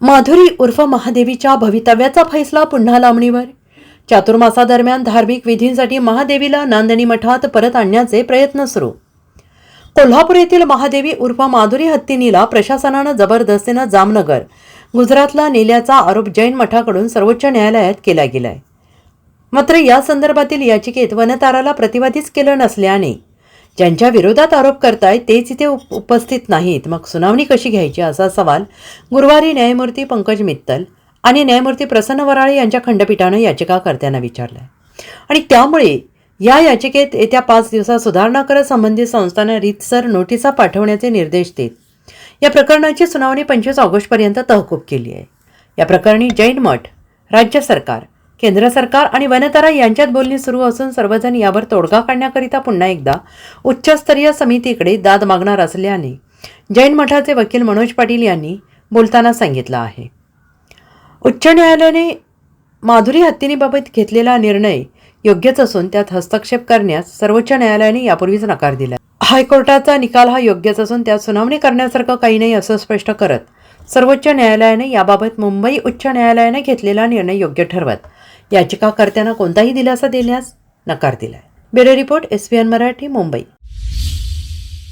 माधुरी उर्फ महादेवीच्या भवितव्याचा फैसला पुन्हा लांबणीवर. चातुर्मासादरम्यान धार्मिक विधींसाठी महादेवीला नांदणी मठात परत आणण्याचे प्रयत्न सुरू. कोल्हापूर येथील महादेवी उर्फ माधुरी हत्तीनीला प्रशासनानं जबरदस्तीनं जामनगर गुजरातला नेल्याचा आरोप जैन मठाकडून सर्वोच्च न्यायालयात केला गेलाय. मात्र या संदर्भातील याचिकेत वनताराला प्रतिवादीच केलं नसल्याने ज्यांच्या विरोधात आरोप करतायत तेच इथे उपस्थित नाहीत. मग सुनावणी कशी घ्यायची? असा सवाल गुरुवारी न्यायमूर्ती पंकज मित्तल आणि न्यायमूर्ती प्रसन्न वराळे यांच्या खंडपीठानं याचिकाकर्त्यांना विचारलं आणि त्यामुळे या याचिकेत येत्या पाच दिवसात सुधारणा करत संबंधित संस्थांना रीतसर नोटिसा पाठवण्याचे निर्देश देत या प्रकरणाची सुनावणी पंचवीस ऑगस्टपर्यंत तहकूब केली आहे. या प्रकरणी जैन मठ राज्य सरकार केंद्र सरकार आणि वनतरा यांच्यात बोलणी सुरू असून सर्वजण यावर तोडगा काढण्याकरिता पुन्हा एकदा उच्चस्तरीय समितीकडे दाद मागणार असल्याने जैन मठाचे वकील मनोज पाटील यांनी बोलताना सांगितलं आहे. उच्च न्यायालयाने माधुरी हत्तीनीबाबत घेतलेला निर्णय योग्यच असून त्यात हस्तक्षेप करण्यास सर्वोच्च न्यायालयाने यापूर्वीच नकार दिला हायकोर्टाचा निकाल हा योग्यच असून त्यात सुनावणी करण्यासारखं काही नाही असं स्पष्ट करत सर्वोच्च न्यायालयाने याबाबत मुंबई उच्च न्यायालयाने घेतलेला निर्णय योग्य ठरवत याचिकाकर्त्यांना कोणताही दिलासा देण्यास नकार दिलाय. Bureau report S Marathi Mumbai.